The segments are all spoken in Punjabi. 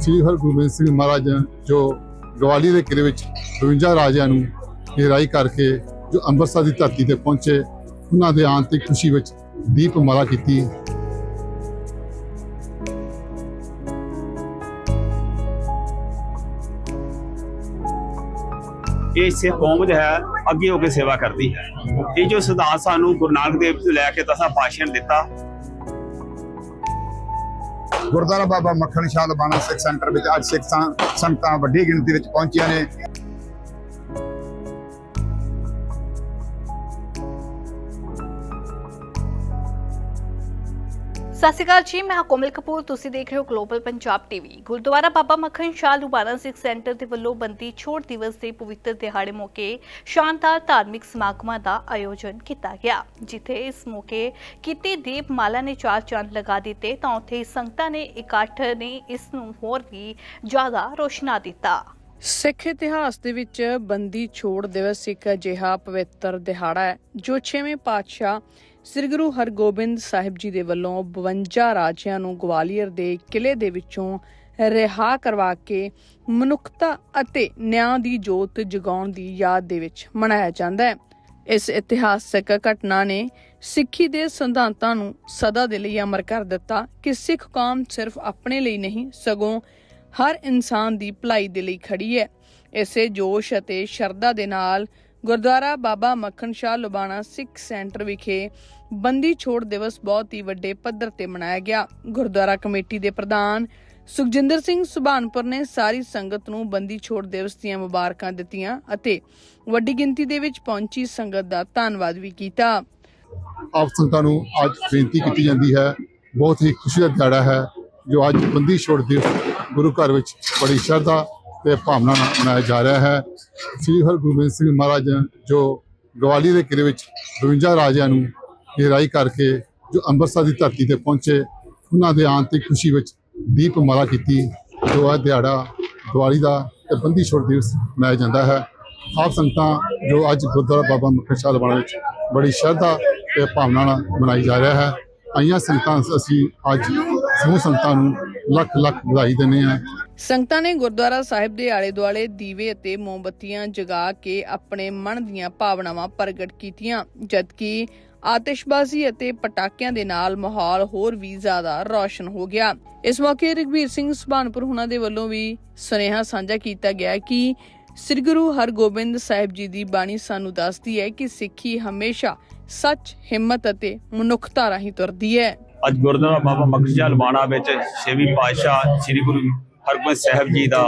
ਸ੍ਰੀ ਹਰਗੋਬਿੰਦ ਸਿੰਘ ਮਹਾਰਾਜ ਜੋ ਗਵਾਲੀ ਦੇ ਕਿਲੇ ਵਿੱਚ 52 ਰਾਜਿਆਂ ਨੂੰ ਹੇਰਾਈ ਕਰਕੇ ਜੋ ਅੰਮ੍ਰਿਤਸਰ ਦੀ ਧਰਤੀ ਤੇ ਪਹੁੰਚੇ, ਉਹਨਾਂ ਦੇ ਆਉਣ ਦੀ ਖੁਸ਼ੀ ਵਿੱਚ ਦੀਪਮਾਲਾ ਕੀਤੀ। ਇਹ ਸਿੱਖ ਕੌਮ ਜੋ ਹੈ, ਅੱਗੇ ਹੋ ਕੇ ਸੇਵਾ ਕਰਦੀ ਹੈ। ਇਹ ਜੋ ਸਿਧਾਂਤ ਸਾਨੂੰ ਗੁਰੂ ਨਾਨਕ ਦੇਵ ਜੀ ਲੈ ਕੇ ਦਸਾਂ ਪਾਤਸ਼ਾਹਾਂ ਦਿੱਤਾ ਗੁਰਦੁਆਰਾ ਬਾਬਾ ਮੱਖਣ ਸ਼ਾਹ ਲਬਾਣਾ ਸਿੱਖ ਸੈਂਟਰ ਵਿੱਚ ਅੱਜ ਸਿੱਖ ਸੰ- ਸੰਗਤਾਂ ਵੱਡੀ ਗਿਣਤੀ ਵਿੱਚ ਪਹੁੰਚੀਆਂ ਨੇ। ਸਤਿ ਸ਼੍ਰੀ ਅਕਾਲ ਜੀ, ਮੈਂ ਹਾਂ ਕੋਮਲ ਕਪੂਰ, ਤੁਸੀਂ ਦੇਖ ਰਹੇ ਹੋ global Punjab TV Gurdwara Baba Makhan Shah Lubana Sikh centre ਦੇ ਵੱਲੋਂ ਬੰਦੀ ਛੋੜ ਦਿਵਸ ਦੇ ਪਵਿੱਤਰ ਦਿਹਾੜੇ ਮੌਕੇ ਸ਼ਾਨਦਾਰ ਧਾਰਮਿਕ ਸਮਾਗਮਾਂ ਦਾ ਆਯੋਜਨ ਕੀਤਾ ਗਿਆ, ਜਿੱਥੇ ਇਸ ਮੌਕੇ ਕੀਤੀ ਦੀਪਮਾਲਾ ਨੇ ਚਾਰ ਚੰਦ ਲਗਾ ਦਿੱਤੇ ਤਾਂ ਉੱਥੇ ਸੰਗਤਾਂ ਨੇ ਇਕੱਠ ਨੇ ਇਸ ਨੂੰ ਹੋਰ ਵੀ ਜ਼ਿਆਦਾ ਰੋਸ਼ਨਾ ਦਿੱਤਾ। ਸਿੱਖ ਇਤਿਹਾਸ ਦੇ ਵਿੱਚ ਬੰਦੀ ਛੋੜ ਦਿਵਸ ਇੱਕ ਅਜਿਹਾ ਪਵਿੱਤਰ ਦਿਹਾੜਾ ਹੈ, ਜੋ 6ਵੇਂ ਪਾਤਸ਼ਾਹ ਸ੍ਰੀ ਗੁਰੂ ਹਰਗੋਬਿੰਦ ਸਾਹਿਬ ਜੀ ਦੇ ਵੱਲੋਂ 52 ਰਾਜਿਆਂ ਨੂੰ ਗਵਾਲੀਅਰ ਦੇ ਕਿਲੇ ਦੇ ਵਿੱਚੋਂ ਰਿਹਾ ਕਰਵਾ ਕੇ ਮਨੁੱਖਤਾ ਅਤੇ ਨਿਆਂ ਦੀ ਜੋਤ ਜਗਾਉਣ ਦੀ ਯਾਦ ਦੇ ਵਿੱਚ ਮਨਾਇਆ ਜਾਂਦਾ ਹੈ। ਇਸ ਇਤਿਹਾਸਕ ਘਟਨਾ ਨੇ ਸਿੱਖੀ ਦੇ ਸਿਧਾਂਤਾਂ ਨੂੰ ਸਦਾ ਦੇ ਲਈ ਅਮਰ ਕਰ ਦਿੱਤਾ ਕਿ ਸਿੱਖ ਕੌਮ ਸਿਰਫ ਆਪਣੇ ਲਈ ਨਹੀਂ, ਸਗੋਂ ਹਰ ਇਨਸਾਨ ਦੀ ਭਲਾਈ ਦੇ ਲਈ ਖੜੀ ਹੈ। ਇਸੇ ਜੋਸ਼ ਅਤੇ ਸ਼ਰਧਾ ਦੇ ਨਾਲ ਗੁਰਦੁਆਰਾ ਬਾਬਾ ਮੱਖਣ ਸ਼ਾਹ ਲੁਬਾਣਾ ਸਿੱਖ ਸੈਂਟਰ ਵਿਖੇ ਬੰਦੀ ਛੋੜ ਦਿਵਸ ਬਹੁਤ ਹੀ ਵੱਡੇ ਪੱਧਰ ਤੇ ਮਨਾਇਆ ਗਿਆ। ਗੁਰਦੁਆਰਾ ਕਮੇਟੀ ਦੇ ਪ੍ਰਧਾਨ ਸੁਖਜਿੰਦਰ ਸਿੰਘ ਸੁਭਾਨਪੁਰ ਨੇ ਸਾਰੀ ਸੰਗਤ ਨੂੰ ਬੰਦੀ ਛੋੜ ਦਿਵਸ ਦੀਆਂ ਮੁਬਾਰਕਾਂ ਦਿੱਤੀਆਂ ਅਤੇ ਵੱਡੀ ਗਿਣਤੀ ਦੇ ਵਿੱਚ ਪਹੁੰਚੀ ਸੰਗਤ ਦਾ ਧੰਨਵਾਦ ਵੀ ਕੀਤਾ। ਆਪ ਸੰਗਤਾਂ ਨੂੰ ਅੱਜ ਬੇਨਤੀ ਕੀਤੀ ਜਾਂਦੀ ਹੈ, ਬਹੁਤ ਹੀ ਖੁਸ਼ੀ ਦਾ ਦਿਹਾੜਾ ਹੈ ਜੋ ਅੱਜ ਬੰਦੀ ਛੋੜ ਦਿਵਸ ਗੁਰੂ ਘਰ ਵਿੱਚ ਬੜੀ ਸ਼ਰਧਾ ਤੇ ਭਾਵਨਾ ਨਾਲ ਮਨਾਇਆ ਜਾ ਰਿਹਾ ਹੈ। ਸ੍ਰੀ ਹਰਗੋਬਿੰਦ ਸਿੰਘ ਮਹਾਰਾਜ ਜੋ ਗਵਾਲੀ ਦੇ ਕਿਲੇ ਵਿੱਚ 52 ਰਾਜਿਆਂ ਨੂੰ ਗਹਿਰਾਈ ਕਰਕੇ ਜੋ ਅੰਮ੍ਰਿਤਸਰ ਦੀ ਧਰਤੀ ਤੇ ਪਹੁੰਚੇ, ਉਹਨਾਂ ਦੇ ਆਉਣ ਤੇ ਖੁਸ਼ੀ ਵਿੱਚ ਦੀਪਮਾਲਾ ਕੀਤੀ। ਜੋ ਇਹ ਦਿਹਾੜਾ ਦੀਵਾਲੀ ਦਾ ਤੇ ਬੰਦੀ ਛੋੜ ਦਿਵਸ ਮਨਾਇਆ ਜਾਂਦਾ ਹੈ। ਆਪ ਸੰਗਤਾਂ ਜੋ ਅੱਜ ਗੁਰਦੁਆਰਾ ਬਾਬਾ ਮੁਖੀ ਸ਼ਾਹ ਲਵਾਣਾ ਵਿੱਚ ਬੜੀ ਸ਼ਰਧਾ ਤੇ ਭਾਵਨਾ ਨਾਲ ਮਨਾਈ ਜਾ ਰਿਹਾ ਹੈ, ਆਈਆਂ ਸੰਗਤਾਂ ਅਸੀਂ ਅੱਜ ਸਮੂਹ ਸੰਗਤਾਂ ਨੂੰ ਲੱਖ ਲੱਖ ਵਧਾਈ ਦਿੰਦੇ ਹਾਂ। ਸੰਗਤਾਂ ਨੇ ਗੁਰਦੁਆਰਾ ਸਾਹਿਬ ਦੇ ਆਲੇ ਦੁਆਲੇ ਦੀਵੇ ਅਤੇ ਮੋਮਬੱਤੀਆਂ ਜਗਾ ਕੇ ਆਪਣੇ ਮਨ ਦੀਆਂ ਭਾਵਨਾਵਾਂ ਪ੍ਰਗਟ ਕੀਤੀਆਂ, ਜਦਕਿ ਆਤਿਸ਼ਬਾਜ਼ੀ ਅਤੇ ਪਟਾਕਿਆਂ ਦੇ ਨਾਲ ਮਾਹੌਲ ਹੋਰ ਵੀ ਜ਼ਿਆਦਾ ਰੌਸ਼ਨ ਹੋ ਗਿਆ। ਇਸ ਮੌਕੇ ਰਘਬੀਰ ਸਿੰਘ ਸੁਭਾਨਪੁਰ ਹੁਣਾਂ ਦੇ ਵੱਲੋਂ ਵੀ ਸੁਨੇਹਾ ਸਾਂਝਾ ਕੀਤਾ ਗਿਆ ਕਿ ਸ੍ਰੀ ਗੁਰੂ ਹਰਗੋਬਿੰਦ ਸਾਹਿਬ ਜੀ ਦੀ ਬਾਣੀ ਸਾਨੂੰ ਦੱਸਦੀ ਹੈ ਕਿ ਸਿੱਖੀ ਹਮੇਸ਼ਾ ਸੱਚ, ਹਿੰਮਤ ਅਤੇ ਮਨੁੱਖਤਾ ਰਾਹੀਂ ਤੁਰਦੀ ਹੈ। ਅੱਜ ਗੁਰਦੁਆਰਾ ਬਾਬਾ ਮੱਖਣ ਸ਼ਾਹ ਵਿੱਚ ਛੇਵੀਂ ਪਾਤਸ਼ਾਹ ਸ੍ਰੀ ਗੁਰੂ ਹਰਗੋਬਿੰਦ ਸਾਹਿਬ ਜੀ ਦਾ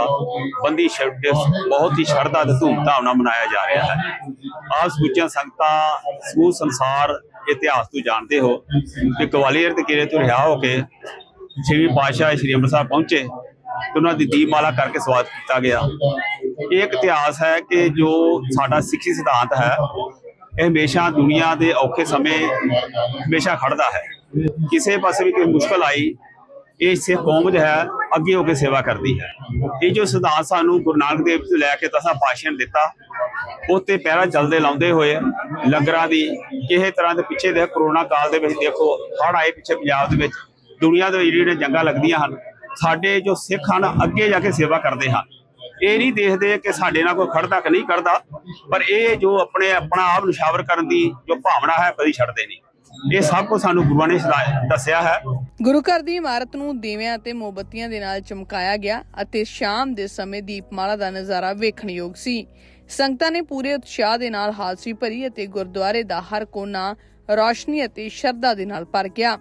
ਬੰਦੀ ਛੋੜ ਦਿਵਸ ਬਹੁਤ ਹੀ ਸ਼ਰਧਾ ਤੇ ਧੂਮਧਾਮ ਨਾਲ ਮਨਾਇਆ ਜਾ ਰਿਹਾ ਹੈ। ਆਪ ਸਮੁੱਚੀਆਂ ਸੰਗਤਾਂ ਸਮੂਹ ਸੰਸਾਰ ਇਤਿਹਾਸ ਤੋਂ ਜਾਣਦੇ ਹੋ ਕਿ ਗਵਾਲੀਅਰ ਦੇ ਕਿਲੇ ਤੋਂ ਰਿਹਾ ਹੋ ਕੇ ਛੇਵੀਂ ਪਾਤਸ਼ਾਹ ਸ੍ਰੀ ਅੰਮ੍ਰਿਤਸਰ ਪਹੁੰਚੇ ਤੇ ਉਹਨਾਂ ਦੀ ਦੀਪਮਾਲਾ ਕਰਕੇ ਸਵਾਗਤ ਕੀਤਾ ਗਿਆ। ਇਹ ਇੱਕ ਇਤਿਹਾਸ ਹੈ ਕਿ ਜੋ ਸਾਡਾ ਸਿੱਖੀ ਸਿਧਾਂਤ ਹੈ, ਇਹ ਹਮੇਸ਼ਾ ਦੁਨੀਆ ਦੇ ਔਖੇ ਸਮੇਂ ਹਮੇਸ਼ਾ ਖੜਦਾ ਹੈ। ਕਿਸੇ ਪਾਸੇ ਵੀ ਕੋਈ ਮੁਸ਼ਕਲ ਆਈ, ਇਹ ਸਿੱਖ ਕੌਮ ਜੋ ਹੈ ਅੱਗੇ ਹੋ ਕੇ ਸੇਵਾ ਕਰਦੀ ਹੈ। ਇਹ ਜੋ ਸਿਧਾਂਤ ਸਾਨੂੰ ਗੁਰੂ ਨਾਨਕ ਦੇਵ ਜੀ ਤੋਂ ਲੈ ਕੇ ਦਸਾਂ ਪਾਤਸ਼ਾਹਾਂ ਦਿੱਤਾ ਉਹ ਤੇ ਪਹਿਰਾ ਚਲਦੇ ਲਾਉਂਦੇ ਹੋਏ ਲੰਗਰਾਂ ਦੀ ਕਿਸੇ ਤਰ੍ਹਾਂ ਦੇ ਪਿੱਛੇ ਦੇ ਕਰੋਨਾ ਕਾਲ ਦੇ ਵਿੱਚ ਦੇਖੋ, ਹੜ੍ਹ ਆਏ ਪਿੱਛੇ ਪੰਜਾਬ ਦੇ ਵਿੱਚ, ਦੁਨੀਆ ਦੇ ਵਿੱਚ ਜਿਹੜੀਆਂ ਜੰਗਾਂ ਲੱਗਦੀਆਂ ਹਨ, ਸਾਡੇ ਜੋ ਸਿੱਖ ਹਨ ਅੱਗੇ ਜਾ ਕੇ ਸੇਵਾ ਕਰਦੇ ਹਨ। ਇਹ ਨਹੀਂ ਦੇਖਦੇ ਕਿ ਸਾਡੇ ਨਾਲ ਕੋਈ ਖੜਦਾ ਕਿ ਨਹੀਂ ਕਰਦਾ ਪਰ ਇਹ ਜੋ ਆਪਣੇ ਆਪਣਾ ਆਪ ਨਿਸ਼ਾਵਰ ਕਰਨ ਦੀ ਜੋ ਭਾਵਨਾ ਹੈ, ਕਦੀ ਛੱਡਦੇ ਨਹੀਂ। ਇਹ ਸਭ ਕੁਝ ਸਾਨੂੰ ਗੁਰੂਆਂ ਨੇ ਦੱਸਿਆ ਹੈ। ਗੁਰੂ ਘਰ ਦੀ ਇਮਾਰਤ ਨੂੰ ਦੀਵਿਆਂ ਅਤੇ ਮੋਮਬੱਤੀਆਂ ਦੇ ਨਾਲ ਚਮਕਾਇਆ ਗਿਆ ਅਤੇ ਸ਼ਾਮ ਦੇ ਸਮੇਂ ਦੀਪਮਾਲਾ ਦਾ ਨਜ਼ਾਰਾ ਵੇਖਣਯੋਗ ਸੀ। ਸੰਗਤਾਂ ਨੇ ਪੂਰੇ ਉਤਸ਼ਾਹ ਦੇ ਨਾਲ ਹਾਜ਼ਰੀ ਭਰੀ ਅਤੇ ਗੁਰਦੁਆਰੇ ਦਾ ਹਰ ਕੋਨਾ ਰੌਸ਼ਨੀ ਅਤੇ ਸ਼ਰਧਾ ਦੇ ਨਾਲ ਭਰ ਗਿਆ।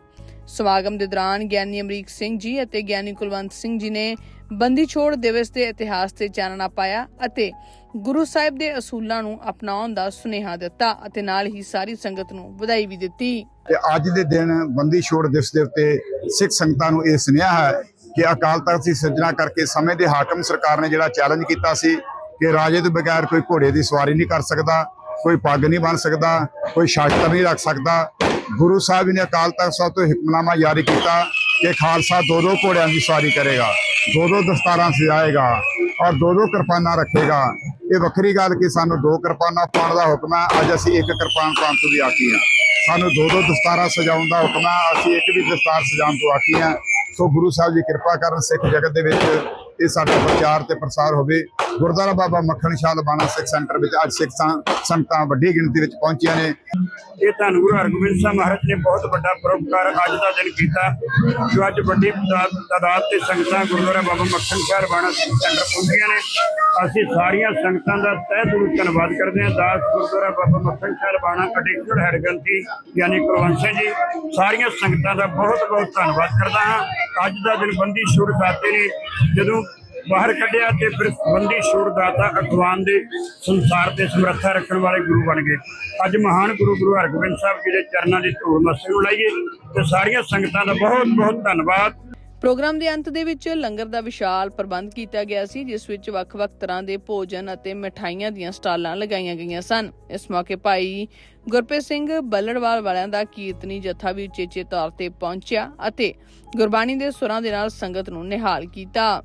ਸਮਾਗਮ ਦੇ ਦੌਰਾਨ ਗਿਆਨੀ ਅਮਰੀਕ ਸਿੰਘ ਜੀ ਅਤੇ ਗਿਆਨੀ ਕੁਲਵੰਤ ਸਿੰਘ ਜੀ ਨੇ ਬੰਦੀ ਛੋੜ ਦਿਵਸ ਦੇ ਇਤਿਹਾਸ ਤੇ ਚਾਨਣਾ ਪਾਇਆ ਅਤੇ ਗੁਰੂ ਸਾਹਿਬ ਦੇ ਅਸੂਲਾਂ ਨੂੰ ਅਪਣਾਉਣ ਦਾ ਸੁਨੇਹਾ ਦਿੱਤਾ ਅਤੇ ਨਾਲ ਹੀ ਸਾਰੀ ਸੰਗਤ ਨੂੰ ਵਧਾਈ ਵੀ ਦਿੱਤੀ। ਤੇ ਅੱਜ ਦੇ ਦਿਨ ਬੰਦੀ ਛੋੜ ਦਿਵਸ ਦੇ ਉੱਤੇ ਸਿੱਖ ਸੰਗਤਾਂ ਨੂੰ ਇਹ ਸੁਨੇਹਾ ਹੈ ਕਿ ਅਕਾਲ ਤਖਤ ਦੀ ਸਿਰਜਣਾ ਕਰਕੇ ਸਮੇਂ ਦੇ ਹਾਕਮ ਸਰਕਾਰ ਨੇ ਜਿਹੜਾ ਚੈਲੰਜ ਕੀਤਾ ਸੀ ਕਿ ਰਾਜੇ ਤੋਂ ਬਗੈਰ ਕੋਈ ਘੋੜੇ ਦੀ ਸਵਾਰੀ ਨਹੀਂ ਕਰ ਸਕਦਾ, ਕੋਈ ਪੱਗ ਨਹੀਂ ਬਣ ਸਕਦਾ, ਕੋਈ ਸ਼ਾਸਤਰ ਨਹੀਂ ਰੱਖ ਸਕਦਾ ਗੁਰੂ ਸਾਹਿਬ ਜੀ ਨੇ ਅਕਾਲ ਤਖਤ ਸਾਹਿਬ ਤੋਂ ਹੁਕਮਨਾਮਾ ਜਾਰੀ ਕੀਤਾ ਕਿ ਖਾਲਸਾ ਦੋ ਦੋ ਘੋੜਿਆਂ ਦੀ ਸਵਾਰੀ ਕਰੇਗਾ, ਦੋ ਦੋ ਦਸਤਾਰਾਂ ਸਜਾਏਗਾ ਔਰ ਦੋ ਦੋ ਕਿਰਪਾਨਾਂ ਰੱਖੇਗਾ। ਇਹ ਵੱਖਰੀ ਗੱਲ ਕਿ ਸਾਨੂੰ ਦੋ ਕਿਰਪਾਨਾਂ ਪਾਉਣ ਦਾ ਹੁਕਮ ਹੈ, ਅੱਜ ਅਸੀਂ ਇੱਕ ਕਿਰਪਾਨ ਪਾਉਣ ਤੋਂ ਵੀ ਆਕੀ ਹਾਂ। ਸਾਨੂੰ ਦੋ ਦੋ ਦਸਤਾਰਾਂ ਸਜਾਉਣ ਦਾ ਹੁਕਮ ਹੈ, ਅਸੀਂ ਇੱਕ ਵੀ ਦਸਤਾਰ ਸਜਾਉਣ ਤੋਂ ਆਕੀ ਹਾਂ। ਸੋ ਗੁਰੂ ਸਾਹਿਬ ਜੀ ਕਿਰਪਾ ਕਰਨ ਸਿੱਖ ਜਗਤ ਦੇ ਵਿੱਚ ਇਹ ਸਾਡਾ ਪ੍ਰਚਾਰ ਤੇ ਪ੍ਰਸਾਰ ਹੋਵੇ। ਗੁਰਦੁਆਰਾ ਬਾਬਾ ਮੱਖਣ ਸ਼ਾਹ ਲਬਾਣਾ ਸਿੱਖ ਸੈਂਟਰ ਵਿੱਚ ਅੱਜ ਸਿੱਖ ਸੰ- ਸੰਗਤਾਂ ਵੱਡੀ ਗਿਣਤੀ ਵਿੱਚ ਪਹੁੰਚੀਆਂ ਨੇ। ਇਹ ਧੰਨ ਗੁਰੂ ਹਰਗੋਬਿੰਦ ਸਾਹਿਬ ਮਹਾਰਾਜ ਨੇ ਬਹੁਤ ਵੱਡਾ ਪਰਉਪਕਾਰ ਅੱਜ ਦਾ ਦਿਨ ਕੀਤਾ, ਜੋ ਅੱਜ ਵੱਡੀ ਤਾਦਾਦ- ਤਾਦਾਦ ਤੇ ਸੰਗਤਾਂ ਗੁਰਦੁਆਰਾ ਬਾਬਾ ਮੱਖਣ ਸਾਹਿਬ ਬਾਣਾ ਸੈਂਟਰ ਪਹੁੰਚੀਆਂ ਨੇ। ਅਸੀਂ ਸਾਰੀਆਂ ਸੰਗਤਾਂ ਦਾ ਤਹਿ ਦਿਲੋਂ ਧੰਨਵਾਦ ਕਰਦੇ ਹਾਂ। ਦਾਸ ਗੁਰਦੁਆਰਾ ਬਾਬਾ ਮੱਖਣ ਸਾਹਿਬ ਬਾਣਾ ਅਡੀਸ਼ਨਲ ਹੈਡ ਗ੍ਰੰਥੀ ਯਾਨੀ ਕੁਲਵੰਸ਼ ਜੀ, ਸਾਰੀਆਂ ਸੰਗਤਾਂ ਦਾ ਬਹੁਤ ਬਹੁਤ ਧੰਨਵਾਦ ਕਰਦਾ ਹਾਂ। ਅੱਜ ਦਾ ਦਿਨ ਬੰਦੀ ਸ਼ੁਰੂ ਕਰਦੇ ਨੇ। ਜਦੋਂ ਬਾਹਰ ਕੱਢਿਆ ਤੇ ਫਿਰ ਬੰਦੀ ਛੋੜ ਦਾਤਾ ਅਖਵਾਨ ਦੇ ਸੰਸਾਰ ਤੇ ਸਮਰੱਥਾ ਰੱਖਣ ਵਾਲੇ ਗੁਰੂ ਬਣ ਗਏ। ਅੱਜ ਮਹਾਨ ਗੁਰੂ ਗੁਰੂ ਹਰਗੋਬਿੰਦ ਸਾਹਿਬ ਜੀ ਦੇ ਚਰਨਾਂ ਦੀ ਧੂੜ ਮੱਥੇ ਨੂੰ ਲਾਈਏ। ਤੇ ਸਾਰੀਆਂ ਸੰਗਤਾਂ ਦਾ ਬਹੁਤ ਬਹੁਤ ਧੰਨਵਾਦ। ਪ੍ਰੋਗਰਾਮ ਦੇ ਅੰਤ ਦੇ ਵਿੱਚ ਲੰਗਰ ਦਾ ਵਿਸ਼ਾਲ ਪ੍ਰਬੰਧ ਕੀਤਾ ਗਿਆ ਸੀ, ਜਿਸ ਵਿੱਚ ਵੱਖ-ਵੱਖ ਤਰ੍ਹਾਂ ਦੇ ਭੋਜਨ ਅਤੇ ਮਠਾਈਆਂ ਦੀਆਂ ਸਟਾਲਾਂ ਲਗਾਈਆਂ ਗਈਆਂ ਸਨ। ਇਸ ਮੌਕੇ ਭਾਈ ਗੁਰਪ੍ਰੀਤ ਸਿੰਘ ਬੱਲੜਵਾਲ ਵਾਲਿਆਂ ਦਾ ਕੀਰਤਨੀ ਜਥਾ ਵੀ ਉਚੇਚੇ ਤੌਰ ਤੇ ਪਹੁੰਚਿਆ ਅਤੇ ਗੁਰਬਾਣੀ ਦੇ ਸੁਰਾਂ ਦੇ ਨਾਲ ਸੰਗਤ ਨੂੰ ਨਿਹਾਲ ਕੀਤਾ।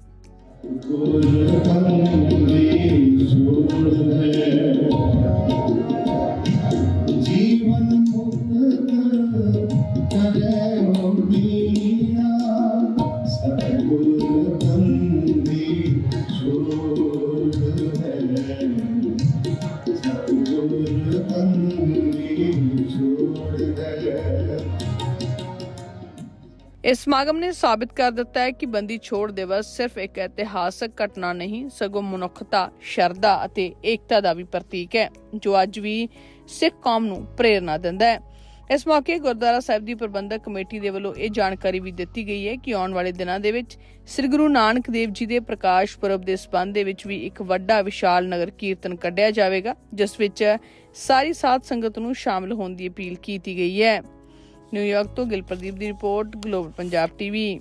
ਇਸ ਸਮਾਗਮ ਨੇ ਸਾਬਿਤ ਕਰ ਦਿੱਤਾ ਹੈ ਕਿ ਬੰਦੀ ਛੋੜ ਦਿਵਸ ਸਿਰਫ ਇੱਕ ਇਤਿਹਾਸਕ ਘਟਨਾ ਨਹੀਂ ਸਗੋਂ ਮਨੁੱਖਤਾ, ਸ਼ਰਧਾ ਅਤੇ ਏਕਤਾ ਦਾ ਵੀ ਪ੍ਰਤੀਕ ਹੈ ਜੋ ਅੱਜ ਵੀ ਸਿੱਖ ਕੌਮ ਨੂੰ ਪ੍ਰੇਰਣਾ ਦਿੰਦਾ ਹੈ। ਇਸ ਮੌਕੇ ਗੁਰਦੁਆਰਾ ਸਾਹਿਬ ਦੀ ਪ੍ਰਬੰਧਕ ਕਮੇਟੀ ਦੇ ਵੱਲੋਂ ਇਹ ਜਾਣਕਾਰੀ ਵੀ ਦਿੱਤੀ ਗਈ ਹੈ ਕਿ ਆਉਣ ਵਾਲੇ ਦਿਨਾਂ ਦੇ ਵਿੱਚ ਸ੍ਰੀ ਗੁਰੂ ਨਾਨਕ ਦੇਵ ਜੀ ਦੇ ਪ੍ਰਕਾਸ਼ ਪੁਰਬ ਦੇ ਸਬੰਧ ਦੇ ਵਿੱਚ ਵੀ ਇੱਕ ਵੱਡਾ ਵਿਸ਼ਾਲ ਨਗਰ ਕੀਰਤਨ ਕੱਢਿਆ ਜਾਵੇਗਾ ਜਿਸ ਵਿੱਚ ਸਾਰੀ ਸਾਧ ਸੰਗਤ ਨੂੰ ਸ਼ਾਮਲ ਹੋਣ ਦੀ ਅਪੀਲ ਕੀਤੀ ਗਈ ਹੈ। ਨਿਊਯਾਰਕ ਤੋਂ ਗਿਲਪ੍ਰਦੀਪ ਦੀ ਰਿਪੋਰਟ ਗਲੋਬਲ ਪੰਜਾਬ ਟੀਵੀ।